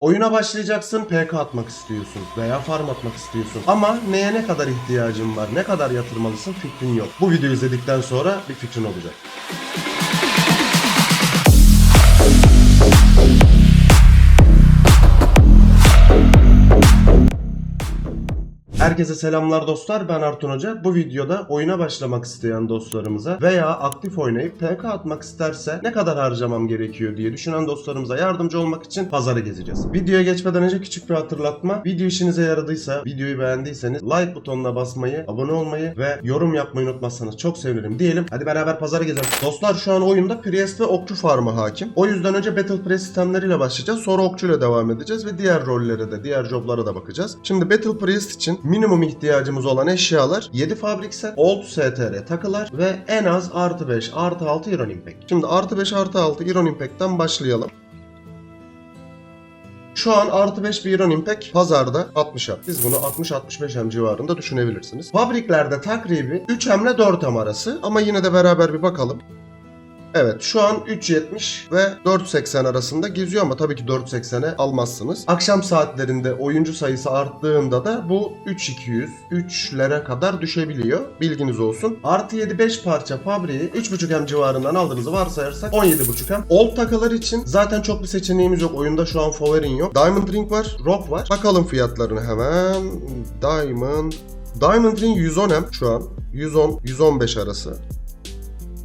Oyuna başlayacaksın, PK atmak istiyorsun veya farm atmak istiyorsun. Ama neye ne kadar ihtiyacın var, ne kadar yatırmalısın fikrin yok. Bu videoyu izledikten sonra bir fikrin olacak. Herkese selamlar dostlar ben Artun Hoca. Bu videoda oyuna başlamak isteyen dostlarımıza veya aktif oynayıp PK atmak isterse ne kadar harcamam gerekiyor diye düşünen dostlarımıza yardımcı olmak için pazarı gezeceğiz. Videoya geçmeden önce küçük bir hatırlatma. Video işinize yaradıysa, videoyu beğendiyseniz like butonuna basmayı, abone olmayı ve yorum yapmayı unutmazsanız çok sevinirim diyelim. Hadi beraber pazarı gezelim. Dostlar şu an oyunda Priest ve Okçu farmı hakim. O yüzden önce Battle Press sistemleriyle başlayacağız. Sonra Okçu ile devam edeceğiz ve diğer rollere de, diğer joblara da bakacağız. Şimdi Battle Priest için minimum ihtiyacımız olan eşyalar 7 fabrik set, Old STR takılar ve en az artı 5, artı 6 Iron Impact. Şimdi artı 5, artı 6 Iron Impact'ten başlayalım. Şu an artı 5 bir Iron Impact pazarda 60'a. Siz bunu 60-65 M civarında düşünebilirsiniz. Fabriklerde takribi 3 M ile 4 M arası ama yine de beraber bir bakalım. Evet şu an 3.70 ve 4.80 arasında geziyor ama tabii ki 4.80'e almazsınız. Akşam saatlerinde oyuncu sayısı arttığında da bu 3.200, 3'lere kadar düşebiliyor. Bilginiz olsun. Artı 7 5 parça fabriği 3.5M civarından aldığınızı varsayarsak 17.5M. Old takılar için zaten çok bir seçeneğimiz yok. Oyunda şu an Foverin yok. Diamond Ring var, Rock var. Bakalım fiyatlarını hemen. Diamond Diamond Ring 110M şu an. 110-115 arası.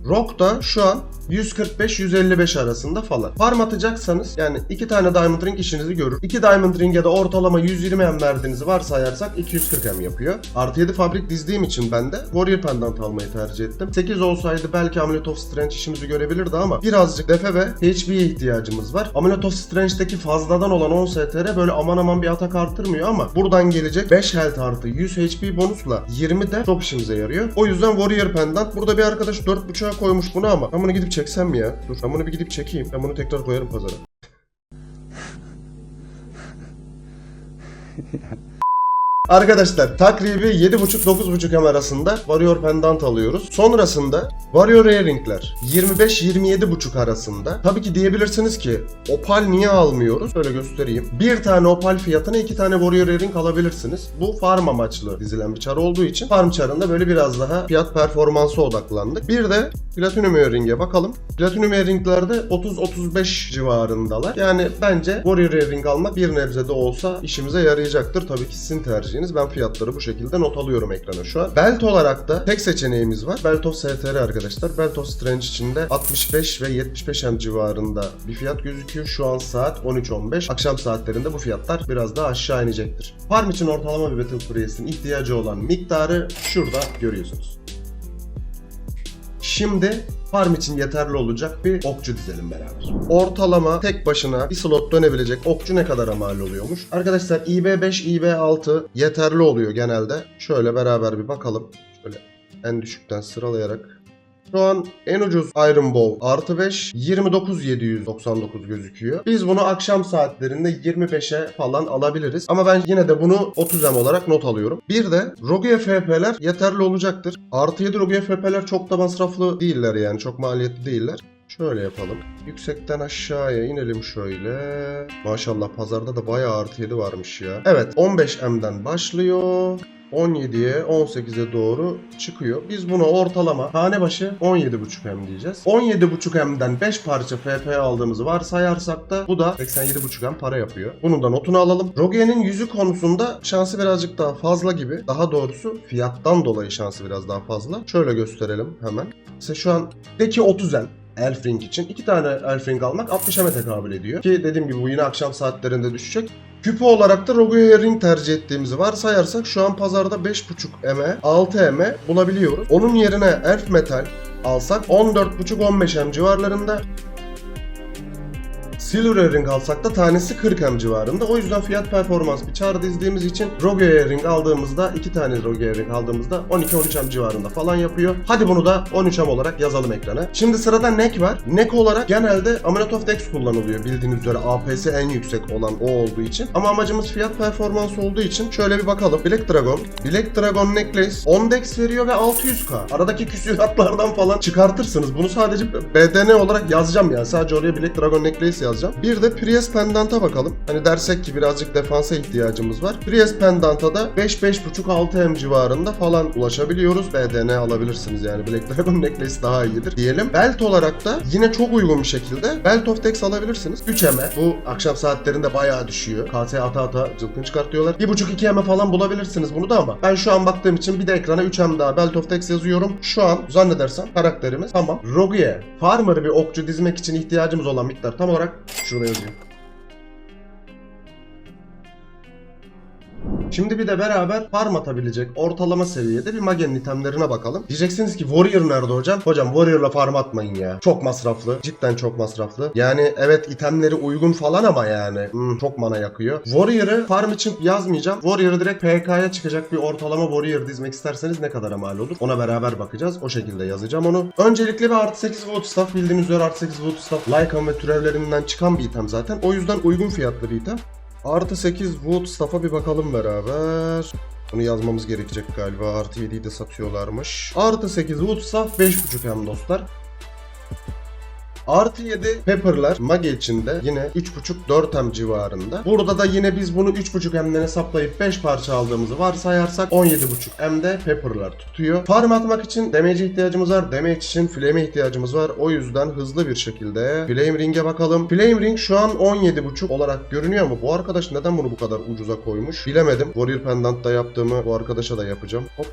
Rock da şu an 145-155 arasında falan. Farm atacaksanız yani iki tane Diamond Ring işinizi görür. İki Diamond Ring'e de ortalama 120 M verdiğinizi varsayarsak 240 M yapıyor. Artı 7 fabrik dizdiğim için ben de Warrior Pendant almayı tercih ettim. 8 olsaydı belki Amulet of Strange işimizi görebilirdi ama birazcık defe ve HP'ye ihtiyacımız var. Amulet of Strange'deki fazladan olan 10 STR böyle aman aman bir atak artırmıyor ama buradan gelecek 5 health artı 100 HP bonusla 20 de çok işimize yarıyor. O yüzden Warrior Pendant burada bir arkadaş 4.5'a koymuş bunu ama ben bunu gidip çeksem mi ya? Dur ben bunu bir gidip çekeyim. Ben bunu tekrar koyarım pazara. Arkadaşlar takribi 7.5-9.5 M arasında Warrior Pendant alıyoruz. Sonrasında Warrior Earring'ler 25-27.5 arasında. Tabii ki diyebilirsiniz ki Opal niye almıyoruz? Şöyle göstereyim. Bir tane Opal fiyatına iki tane Warrior Earring alabilirsiniz. Bu farm amaçlı dizilen bir çar olduğu için farm çarında böyle biraz daha fiyat performansı odaklandık. Bir de Platinum Earring'e bakalım. Platinum Earring'lerde 30-35 civarındalar. Yani bence Warrior Earring almak bir nebze de olsa işimize yarayacaktır. Tabii ki sizin tercihiniz. Ben fiyatları bu şekilde not alıyorum ekrana şu an. Belt olarak da tek seçeneğimiz var. Belt of STR arkadaşlar. Belt of Strange içinde 65 ve 75 M civarında bir fiyat gözüküyor. Şu an saat 13.15. Akşam saatlerinde bu fiyatlar biraz daha aşağı inecektir. Farm için ortalama bir Battle Priest'in ihtiyacı olan miktarı şurada görüyorsunuz. Şimdi farm için yeterli olacak bir okçu dizelim beraber. Ortalama tek başına bir slot dönebilecek okçu ne kadar mal oluyormuş? Arkadaşlar IB5, IB6 yeterli oluyor genelde. Şöyle beraber bir bakalım. Şöyle en düşükten sıralayarak. Şu an en ucuz Iron Bow artı 5 29.799 gözüküyor. Biz bunu akşam saatlerinde 25'e falan alabiliriz. Ama ben yine de bunu 30M olarak not alıyorum. Bir de Rogue FP'ler yeterli olacaktır. Artı 7 Rogue FP'ler çok da masraflı değiller yani çok maliyetli değiller. Şöyle yapalım. Yüksekten aşağıya inelim şöyle. Maşallah pazarda da bayağı artı 7 varmış ya. Evet 15M'den başlıyor. 17'ye 18'e doğru çıkıyor. Biz buna ortalama tane başı 17.5M diyeceğiz. 17.5M'den 5 parça FP aldığımızı varsayarsak da bu da 87.5M para yapıyor. Bunu da notunu alalım. Roge'nin yüzü konusunda şansı birazcık daha fazla gibi. Daha doğrusu fiyattan dolayı şansı biraz daha fazla. Şöyle gösterelim hemen. Mesela şu an deki 30M. Elf Ring için. iki tane Elf Ring almak 60 M'e tekabül ediyor. Ki dediğim gibi bu yine akşam saatlerinde düşecek. Küpü olarak da Rogue Ring tercih ettiğimizi varsayarsak şu an pazarda 5.5 M'e 6 M'e bulabiliyoruz. Onun yerine Elf Metal alsak 14.5-15 M civarlarında Silver Earring alsak da tanesi 40 M civarında. O yüzden fiyat performans bir çağrı dizdiğimiz için Rogue Earring aldığımızda iki tane Rogue Earring aldığımızda 12-13 M civarında falan yapıyor. Hadi bunu da 13 M olarak yazalım ekrana. Şimdi sırada Neck var. Neck olarak genelde Amulet of Dex kullanılıyor. Bildiğiniz üzere APS en yüksek olan o olduğu için. Ama amacımız fiyat performans olduğu için şöyle bir bakalım. Black Dragon. Black Dragon Necklace 10 Dex veriyor ve 600k. Aradaki küsuratlardan falan çıkartırsınız. Bunu sadece BDN olarak yazacağım yani. Sadece oraya Black Dragon Necklace yazacağım. Yazacağım. Bir de Prius Pendant'a bakalım. Hani dersek ki birazcık defansa ihtiyacımız var. Prius Pendant'a da 5-5.5-6 M civarında falan ulaşabiliyoruz. BDN alabilirsiniz yani. Black Dragon Necklace daha iyidir diyelim. Belt olarak da yine çok uygun bir şekilde Belt of Dex alabilirsiniz. 3 M'e. Bu akşam saatlerinde bayağı düşüyor. KT ata ata cılkın çıkartıyorlar. 1.5-2 M'e falan bulabilirsiniz bunu da ama ben şu an baktığım için bir de ekrana 3 M daha Belt of Dex yazıyorum. Şu an zannedersem karakterimiz tamam. Rogue'ye Farmer'ı bir okçu dizmek için ihtiyacımız olan miktar tam olarak şurada yazıyor. Şimdi bir de beraber farm atabilecek ortalama seviyede bir magenin itemlerine bakalım. Diyeceksiniz ki Warrior nerede hocam? Hocam Warrior'la farm atmayın ya. Çok masraflı. Cidden çok masraflı. Yani evet itemleri uygun falan ama yani hmm, çok mana yakıyor. Warrior'ı farm için yazmayacağım. Warrior'ı direkt PK'ya çıkacak bir ortalama Warrior dizmek isterseniz ne kadar mal olur? Ona beraber bakacağız. O şekilde yazacağım onu. Öncelikle bir artı 8 Wood Staff bildiğiniz üzere artı 8 Wood Staff Lycan ve türevlerinden çıkan bir item zaten. O yüzden uygun fiyatlı bir item. Artı 8 Wood Staff'a bir bakalım beraber. Bunu yazmamız gerekecek galiba. Artı 7'yi de satıyorlarmış. Artı 8 Wood Staff 5.5 hem dostlar. Artı 7 Pepper'lar Mage içinde yine 3.5-4 M civarında. Burada da yine biz bunu 3.5 M'den hesaplayıp 5 parça aldığımızı varsayarsak 17.5 M'de Pepper'lar tutuyor. Farm atmak için damage ihtiyacımız var. Damage için Flame'e ihtiyacımız var. O yüzden hızlı bir şekilde Flame Ring'e bakalım. Flame Ring şu an 17.5 olarak görünüyor ama bu arkadaş neden bunu bu kadar ucuza koymuş? Bilemedim. Warrior Pendant'ta yaptığımı bu arkadaşa da yapacağım. Hop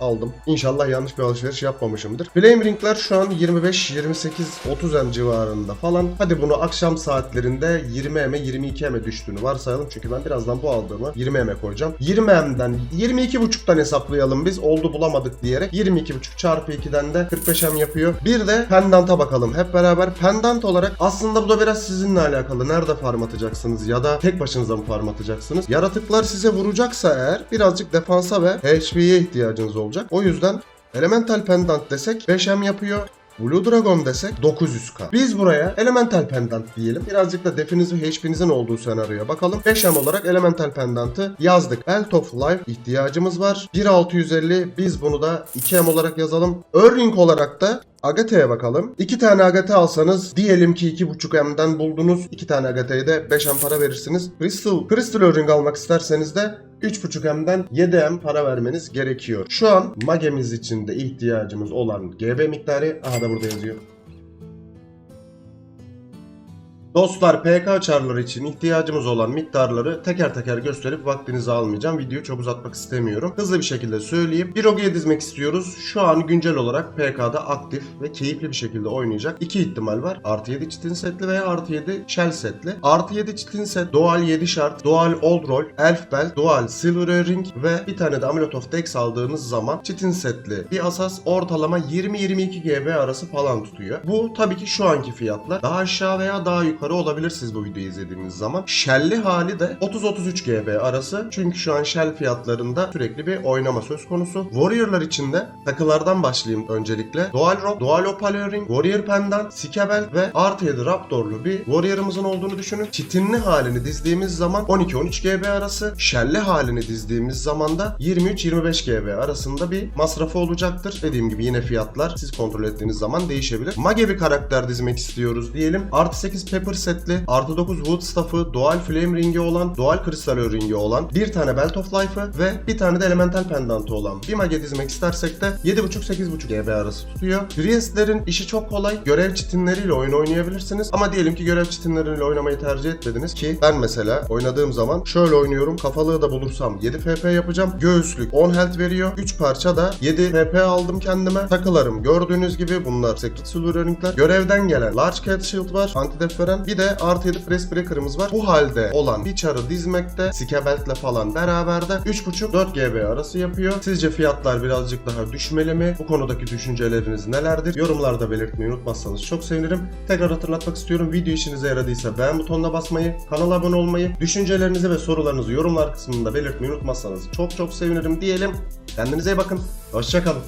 aldım. İnşallah yanlış bir alışveriş yapmamışımdır. Flame Ring'ler şu an 25, 28, 30 M civarında falan. Hadi bunu akşam saatlerinde 20 M'e 22 M'e düştüğünü varsayalım. Çünkü ben birazdan bu aldığımı 20 M'e koyacağım. 20 M'den 22.5'tan hesaplayalım biz. Oldu bulamadık diyerek. 22.5 çarpı 2'den de 45 M yapıyor. Bir de pendanta bakalım. Hep beraber pendant olarak aslında bu da biraz sizinle alakalı. Nerede farm atacaksınız ya da tek başınıza mı farm atacaksınız? Yaratıklar size vuracaksa eğer birazcık defansa ve HP'ye ihtiyacınız olacak. O yüzden Elemental Pendant desek 5M yapıyor. Blue Dragon desek 900k. Biz buraya Elemental Pendant diyelim. Birazcık da definiz ve HP'nizin olduğu senaryoya bakalım. 5M olarak Elemental Pendant'ı yazdık. Belt of Life ihtiyacımız var. 1650 biz bunu da 2M olarak yazalım. Earring olarak da Agate'ye bakalım. 2 tane Agate alsanız diyelim ki 2.5M'den buldunuz. 2 tane Agate'ye de 5M para verirsiniz. Crystal, Crystal Earring almak isterseniz de 3.5M'den 7M para vermeniz gerekiyor. Şu an magemiz için de ihtiyacımız olan GB miktarı aha da burada yazıyor. Dostlar PK çarları için ihtiyacımız olan miktarları teker teker gösterip vaktinizi almayacağım. Videoyu çok uzatmak istemiyorum. Hızlı bir şekilde söyleyeyim. Bir Rogue'ye dizmek istiyoruz. Şu an güncel olarak PK'da aktif ve keyifli bir şekilde oynayacak. iki ihtimal var. Artı 7 çitin setli veya artı 7 shell setli. Artı 7 çitin set Dual 7 şart, Dual Old Roll, Elf Belt, Dual Silver Ring ve bir tane de Amulet of Dex aldığınız zaman çitin setli bir asas ortalama 20-22 GB arası falan tutuyor. Bu tabii ki şu anki fiyatlar. Daha aşağı veya daha yukarı olabilir siz bu videoyu izlediğiniz zaman. Shell'li hali de 30-33 GB arası. Çünkü şu an Shell fiyatlarında sürekli bir oynama söz konusu. Warrior'lar için de takılardan başlayayım öncelikle. Dual Rock, Dual Opal Earring, Warrior Pendant, Sikabel ve artı 7 Raptor'lu bir Warrior'ımızın olduğunu düşünün. Çitinli halini dizdiğimiz zaman 12-13 GB arası. Shell'li halini dizdiğimiz zaman da 23-25 GB arasında bir masrafı olacaktır. Dediğim gibi yine fiyatlar siz kontrol ettiğiniz zaman değişebilir. Mage bir karakter dizmek istiyoruz diyelim. Artı 8 Pepper setli, artı 9 Wood Staff'ı, Dual Flame Ring'i olan, Dual Crystal Ring'i olan, bir tane Belt of Life'ı ve bir tane de Elemental Pendant'ı olan bir mage dizmek istersek de 7.5-8.5 GB arası tutuyor. Priest'lerin işi çok kolay. Görev çitinleriyle oyun oynayabilirsiniz. Ama diyelim ki görev çitinleriyle oynamayı tercih etmediniz ki ben mesela oynadığım zaman şöyle oynuyorum. Kafalığı da bulursam 7 FP yapacağım. Göğüslük 10 health veriyor. 3 parça da 7 FP aldım kendime. Takılarım gördüğünüz gibi bunlar Secret Silver Ring'ler. Görevden gelen Large Cat Shield var. Anti-Def veren. Bir de artı 7 Press Breaker'ımız var. Bu halde olan bir çarı dizmekte Skabelt'le falan beraber de 3.5-4 GB arası yapıyor. Sizce fiyatlar birazcık daha düşmeli mi? Bu konudaki düşünceleriniz nelerdir? Yorumlarda belirtmeyi unutmazsanız çok sevinirim. Tekrar hatırlatmak istiyorum. Video işinize yaradıysa beğen butonuna basmayı, kanala abone olmayı, düşüncelerinizi ve sorularınızı yorumlar kısmında belirtmeyi unutmazsanız çok çok sevinirim diyelim. Kendinize iyi bakın. Hoşçakalın.